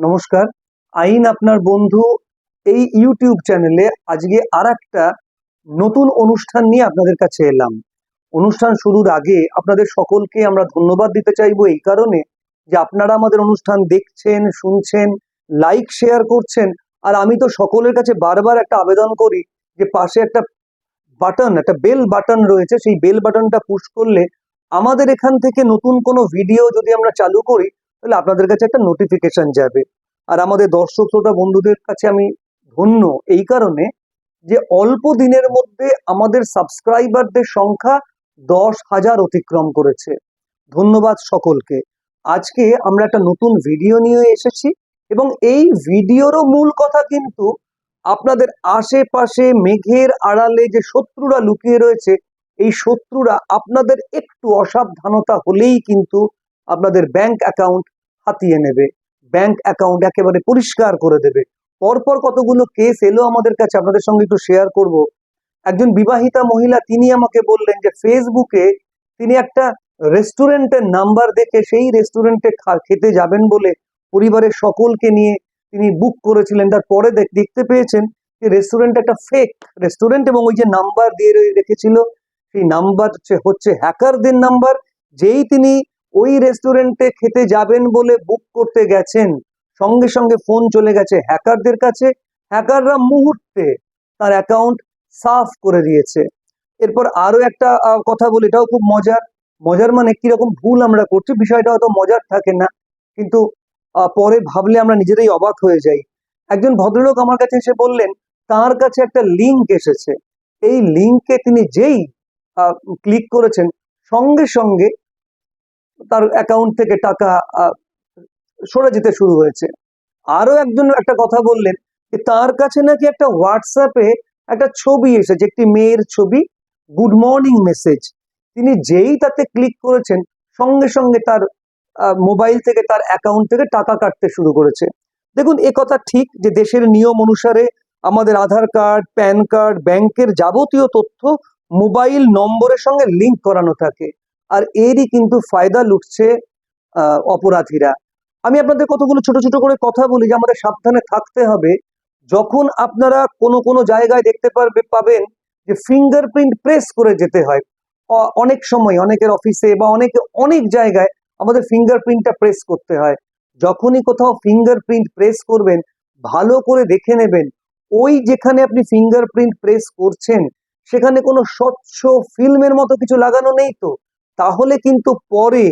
নমস্কার। আইন আপনার বন্ধু এই ইউটিউব চ্যানেলে আজকে আর একটা নতুন অনুষ্ঠান নিয়ে আপনাদের কাছে এলাম। অনুষ্ঠান শুরুর আগে আপনাদের সকলকে আমরা ধন্যবাদ দিতে চাইব এই কারণে যে আপনারা আমাদের অনুষ্ঠান দেখছেন, শুনছেন, লাইক, শেয়ার করছেন। আর আমি তো সকলের কাছে বারবার একটা আবেদন করি যে পাশে একটা বাটন, একটা বেল বাটন রয়েছে, সেই বেল বাটনটা পুশ করলে আমাদের এখান থেকে নতুন কোনো ভিডিও যদি আমরা চালু করি তাহলে আপনাদের কাছে একটা নোটিফিকেশন যাবে। আর আমাদের দর্শক, শ্রোতা, বন্ধুদের কাছে আমি ধন্য এই কারণে যে অল্প দিনের মধ্যে আমাদের সাবস্ক্রাইবারদের সংখ্যা দশ হাজার অতিক্রম করেছে। ধন্যবাদ সকলকে। আজকে আমরা একটা নতুন ভিডিও নিয়ে এসেছি এবং এই ভিডিওরও মূল কথা কিন্তু আপনাদের আশেপাশে মেঘের আড়ালে যে শত্রুরা লুকিয়ে রয়েছে, এই শত্রুরা আপনাদের একটু অসাবধানতা হলেই কিন্তু আপনাদের ব্যাংক অ্যাকাউন্ট হাতিয়ে নেবে। ব্যাংক অ্যাকাউন্ট একেবারে পরিষ্কার করে দেবে। পরপর কতগুলো কেস এলো আমাদের কাছে, আপনাদের সঙ্গে একটু শেয়ার করব। একজন বিবাহিতা মহিলা, তিনি আমাকে বললেন যে ফেসবুকে তিনি একটা রেস্টুরেন্টের নাম্বার দেখে সেই রেস্টুরেন্টে খেতে যাবেন বলে পরিবারের সকলকে নিয়ে তিনি বুক করেছিলেন। তারপরে দেখ- দেখতে পেয়েছেন যে রেস্টুরেন্ট একটা ফেক রেস্টুরেন্ট এবং ওই যে নাম্বার দিয়ে রেখেছিল, সেই নাম্বার হচ্ছে হ্যাকারদের নাম্বার যেই তিনি ওই রেস্টুরেন্টে খেতে যাবেন বলে বুক করতে গেছেন। সঙ্গে সঙ্গে ফোন চলে গেছে হ্যাকারদের কাছে। হ্যাকাররা মুহূর্তে তার অ্যাকাউন্ট সাফ করে দিয়েছে। এরপর আরও একটা কথা বলি, এটাও খুব মজার। মজার মানে কীরকম ভুল আমরা করছি, বিষয়টা হয়তো মজার থাকে না। কিন্তু পরে ভাবলে আমরা নিজেরাই অবাক হয়ে যাই। একজন ভদ্রলোক আমার কাছে এসে বললেন, তার কাছে একটা লিংক এসেছে। এই লিংকে তিনি যেই ক্লিক করেছেন, সঙ্গে সঙ্গে তার অ্যাকাউন্ট থেকে টাকা সরে যেতে শুরু হয়েছে। আরও একজন একটা কথা বললেন যে, তার কাছে নাকি একটা হোয়াটসঅ্যাপে একটা ছবি এসেছে, একটি মেয়ের ছবি গুড মর্নিং মেসেজ তিনি যেই তাতে ক্লিক করেছেন, সঙ্গে সঙ্গে তার মোবাইল থেকে তার অ্যাকাউন্ট থেকে টাকা কাটতে শুরু করেছে। দেখুন, এ কথা ঠিক যে, দেশের নিয়ম অনুসারে আমাদের আধার কার্ড, প্যান কার্ড, ব্যাংকের যাবতীয় তথ্য, মোবাইল নম্বরের সঙ্গে লিংক করানো থাকে। আর এরই কিন্তু ফায়দা লুটছে অপরাধীরা। আমি আপনাদের কতগুলো ছোট ছোট করে কথা বলি যে আমাদের সাবধানে থাকতে হবে। যখন আপনারা কোনো কোনো জায়গায় দেখতে পারবে, পাবেন যে ফিঙ্গারপ্রিন্ট প্রেস করে যেতে হয়। অনেক সময় অনেকের অফিসে বা অনেকে, অনেক জায়গায় আমাদের ফিঙ্গারপ্রিন্টটা প্রেস করতে হয়। যখনই কোথাও ফিঙ্গারপ্রিন্ট প্রেস করবেন, ভালো করে দেখে নেবেন, ওই যেখানে আপনি ফিঙ্গারপ্রিন্ট প্রেস করছেন, সেখানে কোনো স্বচ্ছ ফিল্মের মতো কিছু লাগানো নেই তো? তাহলে কিন্তু পরে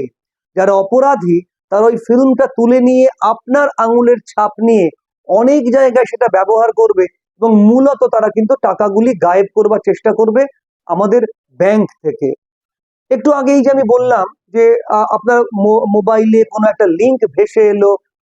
যারা অপরাধী, তারা ওই ফিল্মটা তুলে নিয়ে আপনার আঙুলের ছাপ নিয়ে অনেক জায়গায় সেটা ব্যবহার করবে এবং মূলত তারা কিন্তু টাকাগুলি গায়েব করবার চেষ্টা করবে আমাদের ব্যাংক থেকে। একটু আগেই যে আমি বললাম যে আপনার মোবাইলে কোনো একটা লিংক ভেসে এলো,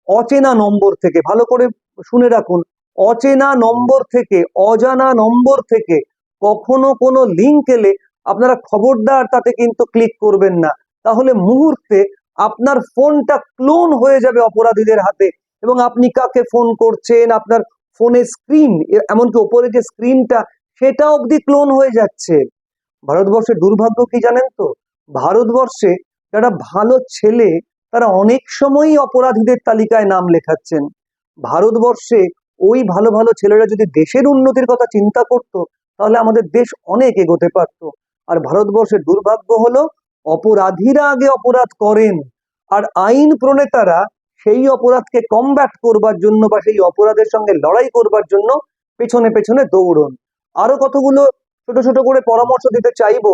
অচেনা নম্বর থেকে, ভালো করে শুনে রাখুন, অচেনা নম্বর থেকে, অজানা নম্বর থেকে কখনো কোনো লিংক এলে আপনারা খবরদার তাতে কিন্তু ক্লিক করবেন না। তাহলে মুহূর্তে আপনার ফোনটা ক্লোন হয়ে যাবে অপরাধীদের হাতে এবং আপনি কাকে ফোন করছেন, আপনার ফোনের স্ক্রিন এমনকি ওপরে যে স্ক্রিনটা সেটা অবধি ক্লোন হয়ে যাচ্ছে। ভারতবর্ষের দুর্ভাগ্য কি জানেন তো? ভারতবর্ষে যারা ভালো ছেলে, তারা অনেক সময়ই অপরাধীদের তালিকায় নাম লেখাচ্ছেন। ভারতবর্ষে ওই ভালো ভালো ছেলেরা যদি দেশের উন্নতির কথা চিন্তা করত, তাহলে আমাদের দেশ অনেক এগোতে পারত। আর ভারতবর্ষের দুর্ভাগ্য হলো অপরাধীরা আগে অপরাধ করেন আর আইন প্রণেতারা সেই অপরাধকে কমব্যাট করবার জন্য বা সেই অপরাধের সঙ্গে লড়াই করবার জন্য পেছনে পেছনে দৌড়ন। আরও কতগুলো ছোট ছোট করে পরামর্শ দিতে চাইব।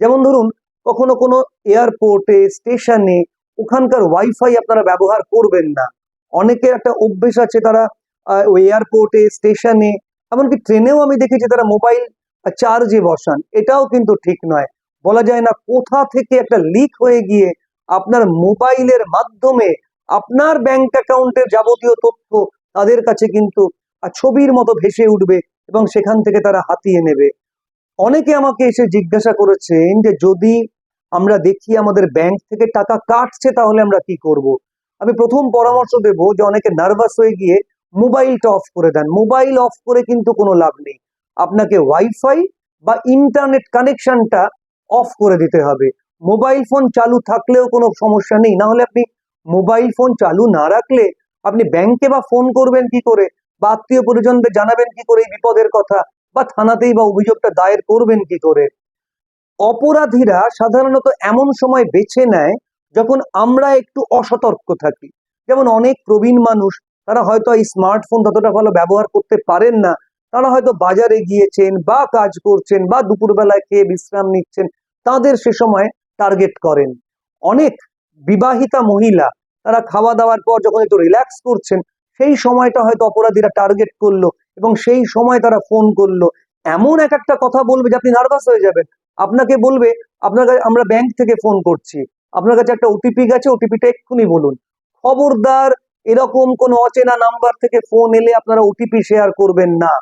যেমন ধরুন, কখনো কোনো এয়ারপোর্টে স্টেশনে ওখানকার ওয়াইফাই আপনারা ব্যবহার করবেন না। অনেকের একটা অভ্যেস আছে তারা এয়ারপোর্টে স্টেশনে এমনকি ট্রেনেও আমি দেখেছি তারা মোবাইল চার্জে বসান, এটাও কিন্তু ঠিক নয়। বলা যায় না কোথা থেকে একটা লিক হয়ে গিয়ে আপনার মোবাইলের মাধ্যমে আপনার ব্যাংক অ্যাকাউন্টের যাবতীয় তথ্য তাদের কাছে কিন্তু ছবির মতো ভেসে উঠবে এবং সেখান থেকে তারা হাতিয়ে নেবে। অনেকে আমাকে এসে জিজ্ঞাসা করেছেন যে যদি আমরা দেখি আমাদের ব্যাংক থেকে টাকা কাটছে তাহলে আমরা কি করব। আমি প্রথম পরামর্শ দেব যে অনেকে নার্ভাস হয়ে গিয়ে মোবাইলটা অফ করে দেন। মোবাইল অফ করে কিন্তু কোনো লাভ নেই। আপনাকে ওয়াইফাই বা ইন্টারনেট কানেকশনটা অফ করে দিতে হবে। মোবাইল ফোন চালু থাকলেও কোনো সমস্যা নেই। না হলে আপনি মোবাইল ফোন চালু না রাখলে আপনি ব্যাংকে বা ফোন করবেন কি করে? বা আত্মীয় পরিজনদের জানাবেন কি করে এই বিপদের কথা? বা থানাতেই বা অভিযোগটা দায়ের করবেন কি করে? অপরাধীরা সাধারণত এমন সময় বেছে নেয় যখন আমরা একটু অসতর্ক থাকি। যেমন অনেক প্রবীণ মানুষ, তারা হয়তো এই স্মার্টফোন ততটা ভালো ব্যবহার করতে পারেন না। তারা হয়তো বাজারে গিয়েছেন বা কাজ করছেন বা দুপুরবেলায় খেয়ে বিশ্রাম নিচ্ছেন, তাদের সে সময় টার্গেট করেন। অনেক বিবাহিতা মহিলা তারা খাওয়া দাওয়ার পর যখন একটু রিল্যাক্স করছেন, সেই সময়টা হয়তো অপরাধীরা টার্গেট করল এবং সেই সময় তারা ফোন করল। এমন এক একটা কথা বলবে যে আপনি নার্ভাস হয়ে যাবেন। আপনাকে বলবে, আপনার কাছে, আমরা ব্যাংক থেকে ফোন করছি। আপনার কাছে একটা ওটিপি গেছে ওটিপিটা এক্ষুনি বলুন। খবরদার এরকম কোনো অচেনা নাম্বার থেকে ফোন এলে আপনারা ওটিপি শেয়ার করবেন না।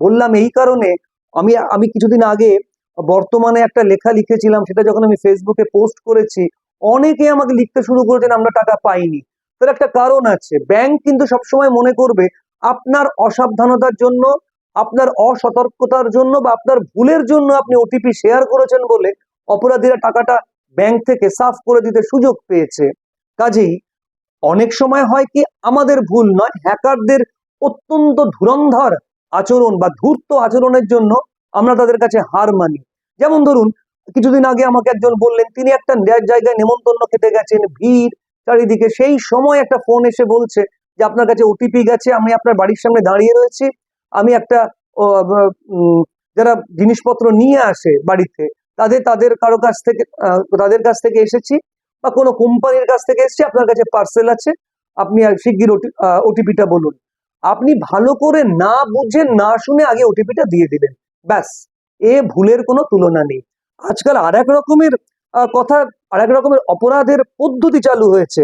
বললাম, এই কারণে আমি আমি কিছুদিন আগে বর্তমানে একটা লেখা লিখেছিলাম, সেটা যখন আমি ফেসবুকে পোস্ট করেছি, অনেকে আমাকে লিখতে শুরু করেছেন, আমরা টাকা পাইনি। তার একটা কারণ আছে ব্যাংক কিন্তু সবসময় মনে করবে আপনার অসাবধানতার জন্য, আপনার অসতর্কতার জন্য বা আপনার ভুলের জন্য আপনি ওটিপি শেয়ার করেছেন বলে অপরাধীরা টাকাটা ব্যাংক থেকে সাফ করে দিতে সুযোগ পেয়েছে। কাজেই অনেক সময় হয় কি, আমাদের ভুল নয়, হ্যাকারদের অত্যন্ত ধুরন্ধর আচরণ বা ধূর্ত আচরণের জন্য আমরা তাদের কাছে হার মানি। যেমন ধরুন, কিছুদিন আগে আমাকে একজন বললেন, তিনি একটা জায়গায় নেমন্তন্ন খেতে গেছেন, ভিড় চারিদিকে। সেই সময় একটা ফোন এসে বলছে যে, আপনার কাছে ওটিপি গেছে, আমি আপনার বাড়ির সামনে দাঁড়িয়ে রয়েছি। আমি একটা যারা জিনিসপত্র নিয়ে আসে বাড়িতে, তাদের তাদের কারও কাছ থেকে তাদের কাছ থেকে এসেছি বা কোনো কোম্পানির কাছ থেকে এসেছি, আপনার কাছে পার্সেল আছে। আপনি শিগগির ওটিপিটা বলুন। আপনি ভালো করে না বুঝে, না শুনে আগে ওটিপিটা দিয়ে দিলেন ব্যাস, এ ভুলের কোনো তুলনা নেই। আজকাল আর এক রকমের কথা আর এক রকমের অপরাধের পদ্ধতি চালু হয়েছে।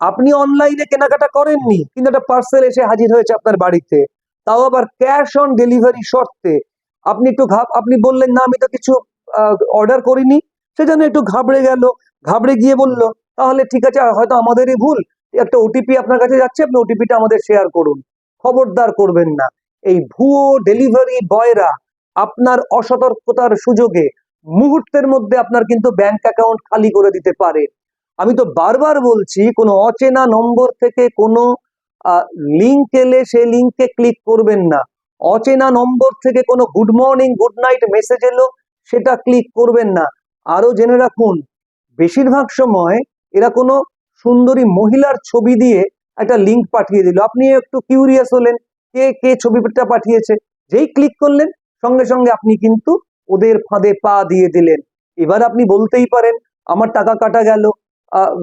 আপনি অনলাইনে কেনাকাটা করেননি, কিন্তু একটা পার্সেল এসে হাজির হয়েছে আপনার বাড়িতে, তাও আবার ক্যাশ অন ডেলিভারি শর্তে। আপনি একটু ঘাব, আপনি বললেন, না, আমি তো কিছু অর্ডার করিনি। সেজন্য একটু ঘাবড়ে গেল, ঘাবড়ে গিয়ে বলল, তাহলে ঠিক আছে, হয়তো আমাদেরই ভুল। একটা ওটিপি আপনার কাছে যাচ্ছে, আপনি ওটিপিটা আমাদের শেয়ার করুন। খবরদার করবেন না। এই ভুয়ো ডেলিভারি বয়রা আপনার অসতর্কতার সুযোগে মুহূর্তের মধ্যে আপনার কিন্তু ব্যাংক অ্যাকাউন্ট খালি করে দিতে পারে। আমি তো বারবার বলছি, কোনো অচেনা নম্বর থেকে কোনো লিঙ্ক এলে সেই লিঙ্কে ক্লিক করবেন না। অচেনা নম্বর থেকে কোনো good morning good night message এলো, সেটা ক্লিক করবেন না। আরও জেনে রাখুন, বেশিরভাগ সময় এরা কোনো সুন্দরী মহিলার ছবি দিয়ে একটা লিঙ্ক পাঠিয়ে দিল। আপনি একটু কিউরিয়াস হলেন, কে কে ছবিটা পাঠিয়েছে? যেই ক্লিক করলেন, সঙ্গে সঙ্গে আপনি কিন্তু ওদের ফাঁদে পা দিয়ে দিলেন। এবার আপনি বলতেই পারেন, আমার টাকা কাটা গেল।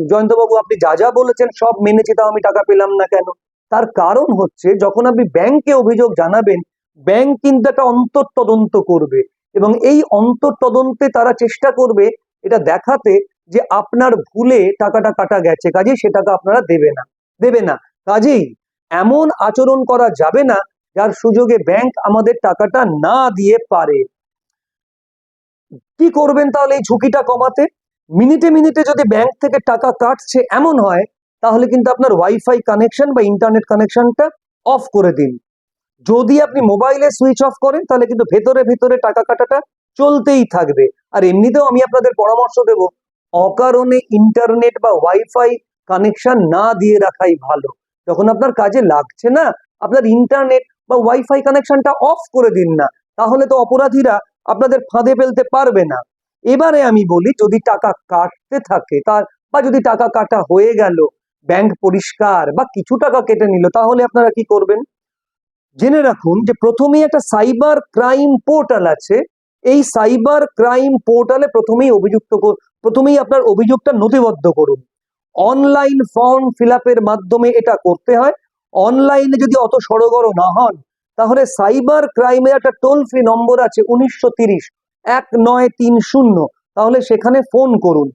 জয়ন্তবাবু, আপনি যা যা বলেছেন, সব মেনেছি, তাও আমি টাকা পেলাম না কেন? তার কারণ হচ্ছে, যখন আপনি ব্যাংকে অভিযোগ জানাবেন, ব্যাংক কিন্তু একটা অন্তর তদন্ত করবে। এবং এই অন্তর তদন্তে তারা চেষ্টা করবে এটা দেখাতে যে আপনার ভুলে টাকাটা কাটা গেছে। কাজেই সে টাকা আপনারা দেবে না। দেবে না। কাজেই এমন আচরণ করা যাবে না যার সুযোগে ব্যাংক আমাদের টাকাটা না দিয়ে পারে। কি করবেন তাহলে এই ঝুঁকিটা কমাতে? মিনিটে মিনিটে যদি ব্যাংক থেকে টাকা কাটছে এমন হয়, তাহলে কিন্তু আপনার ওয়াইফাই কানেকশন বা ইন্টারনেট কানেকশনটা অফ করে দিন। যদি আপনি মোবাইলে সুইচ অফ করেন, তাহলে কিন্তু ভেতরে ভেতরে টাকা কাটাটা চলতেই থাকবে। আর এমনিতেও আমি আপনাদের পরামর্শ দেব, অকারণে ইন্টারনেট বা ওয়াইফাই কানেকশন না দিয়ে রাখাই ভালো। যখন আপনার কাজে লাগছে না, আপনার ইন্টারনেট বা ওয়াইফাই কানেকশনটা অফ করে দিন না, তাহলে তো অপরাধীরা আপনাদের ফাঁদে ফেলতে পারবে না। এবারে আমি বলি, যদি টাকা কাটতে থাকে তার বা যদি টাকা কাটা হয়ে গেল ব্যাংক পরিষ্কার বা কিছু টাকা কেটে নিল, তাহলে আপনারা কি করবেন? জেনে রাখুন যে প্রথমেই একটা সাইবার ক্রাইম পোর্টাল আছে। এই সাইবার ক্রাইম পোর্টালে প্রথমেই অভিযুক্ত প্রথমেই আপনার অভিযোগটা নথিবদ্ধ করুন। অনলাইন ফর্ম ফিল মাধ্যমে এটা করতে হয়। অনলাইনে যদি অত সড়গড় না হন, তাহলে সাইবার ক্রাইমের একটা টোল ফ্রি নম্বর আছে উনিশশো তিরিশ, এক নয় তিন শূন্য। তাহলে সেখানে ফোন করুন।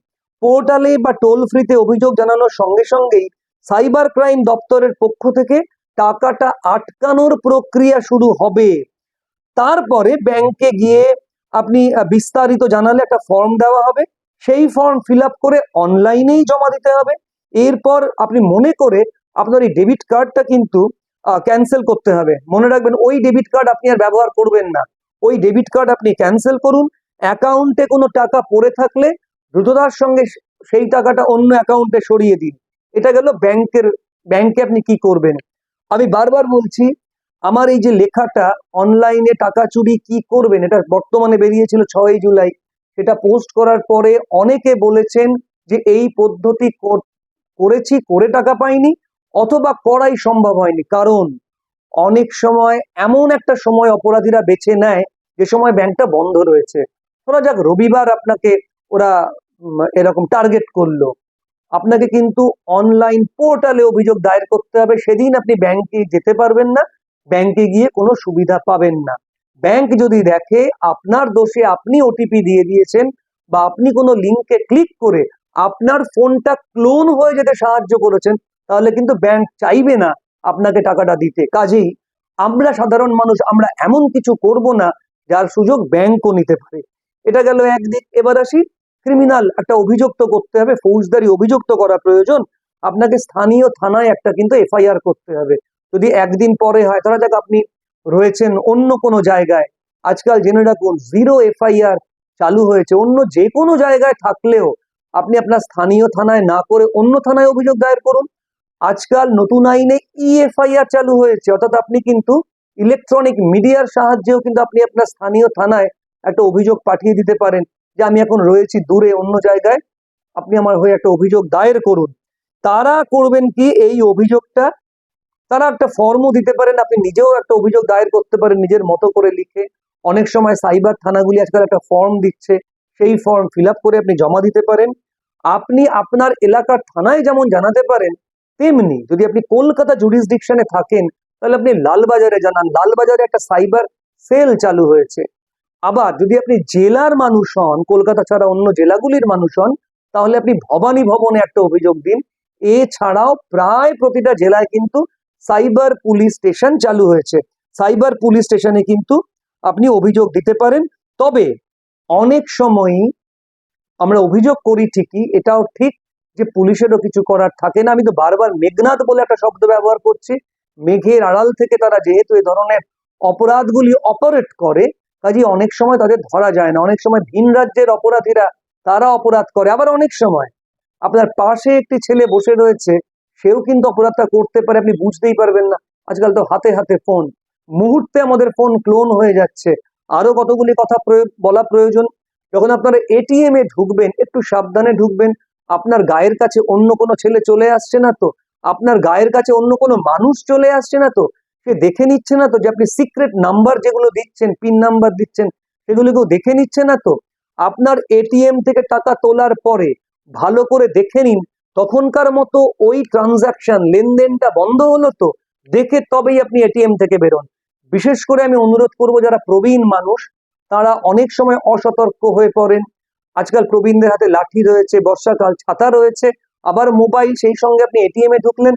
পোর্টালে বা টোল ফ্রিতে অভিযোগ জানানোর সঙ্গে সঙ্গেই সাইবার ক্রাইম দপ্তরের পক্ষ থেকে টাকাটা আটকানোর প্রক্রিয়া শুরু হবে। তারপরে ব্যাংকে গিয়ে আপনি বিস্তারিত জানালে একটা ফর্ম দেওয়া হবে। সেই ফর্ম ফিল করে অনলাইনেই জমা দিতে হবে। এরপর আপনি মনে করে আপনার এই ডেবিট কার্ডটা কিন্তু ক্যান্সেল করতে হবে। মনে রাখবেন, ওই ডেবিট কার্ড আপনি আর ব্যবহার করবেন না। ওই ডেবিট কার্ড আপনি ক্যান্সেল করুন। অ্যাকাউন্টে কোনো টাকা পড়ে থাকলে দ্রুততার সঙ্গে সেই টাকাটা অন্য অ্যাকাউন্টে সরিয়ে দিন। এটা গেল ব্যাংকের, ব্যাংকে আপনি কি করবেন? আমি বারবার বলছি, আমার এই যে লেখাটা অনলাইনে টাকা চুরি কি করবেন? এটা বর্তমানে বেরিয়েছিল ছয়ই জুলাই। সেটা পোস্ট করার পরে অনেকে বলেছেন যে এই পদ্ধতি কর- করেছি, করে টাকা পাইনি অথবা করাই সম্ভব হয়নি। কারণ অনেক সময় এমন একটা সময় অপরাধীরা বেছে নেয় যে সময় ব্যাংকটা বন্ধ রয়েছে। ধরা যাক রবিবার আপনাকে ওরা এরকম টার্গেট করল। আপনাকে কিন্তু অনলাইন পোর্টালে অভিযোগ দায়ের করতে হবে। সেদিন আপনি ব্যাংকে যেতে পারবেন না। ব্যাংকে গিয়ে কোনো সুবিধা পাবেন না। ব্যাংক যদি দেখে আপনার দোষে আপনি ওটিপি দিয়ে দিয়েছেন বা আপনি কোনো লিঙ্কে ক্লিক করে আপনার ফোনটা ক্লোন হয়ে যেতে সাহায্য করেছেন, তাহলে কিন্তু ব্যাংক চাইবে না আপনাকে টাকাটা দিতে। কাজেই আমরা সাধারণ মানুষ, আমরা এমন কিছু করব না যার সুযোগ ব্যাংকও নিতে পারে। এটা গেল একদিক। এবার আসি ক্রিমিনাল একটা অভিযোগ তো করতে হবে, ফৌজদারি অভিযোগ তো করা প্রয়োজন। আপনাকে স্থানীয় থানায় একটা কিন্তু এফআইআর করতে হবে। যদি একদিন পরে হয়, ধরা যাক আপনি রয়েছেন অন্য কোনো জায়গায়। আজকাল জেনে রাখুন জিরো এফআইআর চালু হয়েছে। অন্য যে কোনো জায়গায় থাকলেও আপনি আপনার স্থানীয় থানায় না করে অন্য থানায় অভিযোগ দায়ের করুন। আজকাল নতুন আইনে ইএফআইআর চালু হয়েছে। অর্থাৎ আপনি কিন্তু ইলেকট্রনিক মিডিয়ার সাহায্যেও কিন্তু আপনি আপনার স্থানীয় থানায় একটা অভিযোগ পাঠিয়ে দিতে পারেন যে আমি এখন রয়েছি দূরে, অন্য জায়গায়। আপনি আমার হয়ে একটা অভিযোগ দায়ের করুন। তারা করবেন কি? এই অভিযোগটা তারা একটা ফর্মও দিতে পারেন, আপনি নিজেও একটা অভিযোগ দায়ের করতে পারেন, নিজের মতো করে লিখে। অনেক সময় সাইবার থানাগুলি আজকাল একটা ফর্ম দিচ্ছে, সেই ফর্ম ফিল করে আপনি জমা দিতে পারেন। আপনি আপনার এলাকার থানায় যেমন জানাতে পারেন, তেমনি যদি আপনি কলকাতা জুডিসডিকশনে থাকেন, তাহলে আপনি লালবাজারে জানান। লালবাজারে একটা সাইবার সেল চালু হয়েছে। আবার যদি আপনি জেলার মানুষ হন, কলকাতা ছাড়া অন্য জেলাগুলির মানুষ হন, তাহলে আপনি ভবানী ভবনে একটা অভিযোগ দিন। এছাড়াও প্রায় প্রতিটা জেলায় কিন্তু সাইবার পুলিশ স্টেশন চালু হয়েছে। সাইবার পুলিশ স্টেশনে কিন্তু আপনি অভিযোগ দিতে পারেন। তবে অনেক সময়ই আমরা অভিযোগ করি ঠিকই, এটাও ঠিক যে পুলিশেরও কিছু করার থাকে না। আমি তো বারবার মেঘনাথ বলে একটা শব্দ ব্যবহার করছি। মেঘের আড়াল থেকে তারা যেহেতু এ ধরনের অপরাধগুলি অপারেট করে কাজে অনেক সময় তাদের ধরা যায় না। অনেক সময় ভিন রাজ্যের অপরাধীরা তারা অপরাধ করে। আবার অনেক সময় আপনার পাশে একটি ছেলে বসে রয়েছে সেও কিন্তু অপরাধটা করতে পারে, আপনি বুঝতেই পারবেন না। আজকাল তো হাতে হাতে ফোন মুহূর্তে আমাদের ফোন ক্লোন হয়ে যাচ্ছে। আরও কতগুলি কথা বলা প্রয়োজন? যখন আপনারা এটিএম এ ঢুকবেন, একটু সাবধানে ঢুকবেন, আপনার গায়ের কাছে অন্য কোনো ছেলে চলে আসছে না তো? আপনার গায়ের কাছে অন্য কোনো মানুষ চলে আসছে না তো? সে দেখে নিচ্ছে না তো যে আপনি সিক্রেট নাম্বার যেগুলো দিচ্ছেন পিন নাম্বার দিচ্ছেন, সেগুলো কেউ দেখে নিচ্ছে না তো? আপনার এটিএম থেকে টাকা তোলার পরে ভালো করে দেখে নিন তখনকার মতো ওই ট্রানজাকশন লেনদেনটা বন্ধ হলো তো, দেখে তবেই আপনি এটিএম থেকে বেরোন। বিশেষ করে আমি অনুরোধ করব, যারা প্রবীণ মানুষ, তারা অনেক সময় অসতর্ক হয়ে পড়েন। আজকাল প্রবীণদের হাতে লাঠি রয়েছে, বর্ষাকাল ছাতা রয়েছে, আবার মোবাইল, সেই সঙ্গে আপনি এটিএম এ ঢুকলেন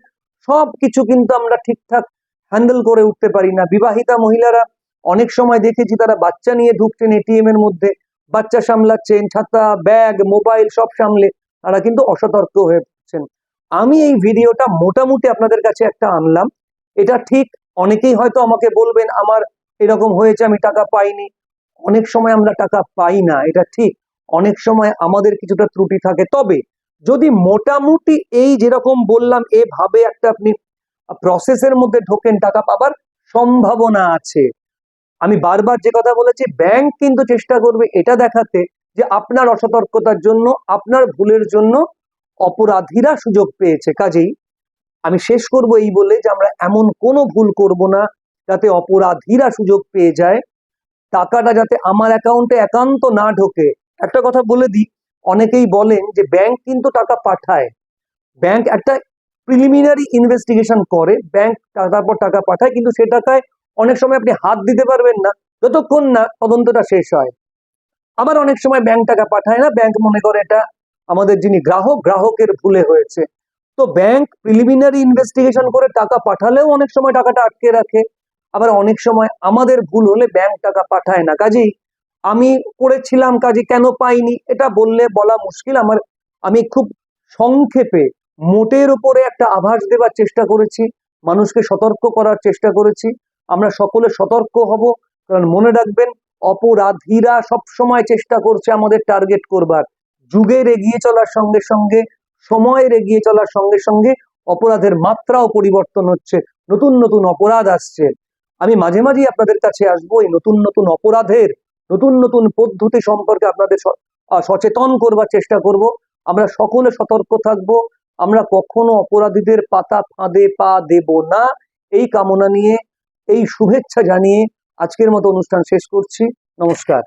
সব কিছু কিন্তু আমরা ঠিকঠাক হ্যান্ডেল করে উঠতে পারি না। বিবাহিতা মহিলারা অনেক সময় দেখেছি তারা বাচ্চা নিয়ে ঢুকছেন এটিএম এর মধ্যে, বাচ্চা সামলাচ্ছেন, ছাতা, ব্যাগ, মোবাইল সব সামলে। তারা কিন্তু অসতর্ক হয়ে পড়ছেন। আমি এই ভিডিওটা মোটামুটি আপনাদের কাছে একটা আনলাম। এটা ঠিক অনেকেই হয়তো আমাকে বলবেন, আমার এরকম হয়েছে, আমি টাকা পাইনি। অনেক সময় আমরা টাকা পাই না, এটা ঠিক। অনেক সময় আমাদের কিছুটা ত্রুটি থাকে। তবে যদি মোটামুটি এই যেরকম বললাম, এভাবে একটা আপনি প্রসেসের মধ্যে ঢোকেন, টাকা পাবার সম্ভাবনা আছে। আমি বারবার যে কথা বলেছি, ব্যাংক কিন্তু চেষ্টা করবে এটা দেখাতে যে আপনার অসতর্কতার জন্য, আপনার ভুলের জন্য অপরাধীরা সুযোগ পেয়েছে। কাজেই আমি শেষ করব এই বলে যে আমরা এমন কোনো ভুল করব না যাতে অপরাধীরা সুযোগ পেয়ে যায়। টাকাটা যাতে আমার অ্যাকাউন্টে একান্ত না ঢোকে। একটা কথা বলে দিই, অনেকেই বলেন যে ব্যাংক কিন্তু টাকা পাঠায়। ব্যাংক একটা প্রিলিমিনারি ইনভেস্টিগেশন করে ব্যাংক তারপর টাকা পাঠায়, কিন্তু সে টাকায় অনেক সময় আপনি হাত দিতে পারবেন না। যতক্ষণ না তদন্তটা শেষ হয়। আবার অনেক সময় ব্যাংক টাকা পাঠায় না ব্যাংক মনে করে এটা আমাদের যিনি গ্রাহক, গ্রাহকের ভুলে হয়েছে। তো ব্যাংক প্রিলিমিনারি ইনভেস্টিগেশন করে টাকা পাঠালেও অনেক সময় টাকাটা আটকে রাখে। আবার অনেক সময় আমাদের ভুল হলে ব্যাংক টাকা পাঠায় না। কাজেই আমি করেছিলাম কাজে, কেন পাইনি? এটা বললে বলা মুশকিল। আমার, আমি খুব সংক্ষেপে মোটের উপরে একটা আভাস দেবার চেষ্টা করেছি। মানুষকে সতর্ক করার চেষ্টা করেছি। আমরা সকলে সতর্ক হব। কারণ মনে রাখবেন অপরাধীরা সব সময় চেষ্টা করছে আমাদের টার্গেট করবার। যুগের এগিয়ে চলার সঙ্গে সঙ্গে, সময়ের এগিয়ে চলার সঙ্গে সঙ্গে অপরাধের মাত্রাও পরিবর্তন হচ্ছে, নতুন নতুন অপরাধ আসছে। আমি মাঝে মাঝেই আপনাদের কাছে আসব এই নতুন নতুন অপরাধের, নতুন নতুন পদ্ধতি সম্পর্কে আপনাদের সচেতন করবার চেষ্টা করব। আমরা সকলে সতর্ক থাকব, আমরা কখনো অপরাধীদের পাতা ফাঁদে পা দেব না। এই কামনা নিয়ে, এই শুভেচ্ছা জানিয়ে আজকের মতো অনুষ্ঠান শেষ করছি। নমস্কার।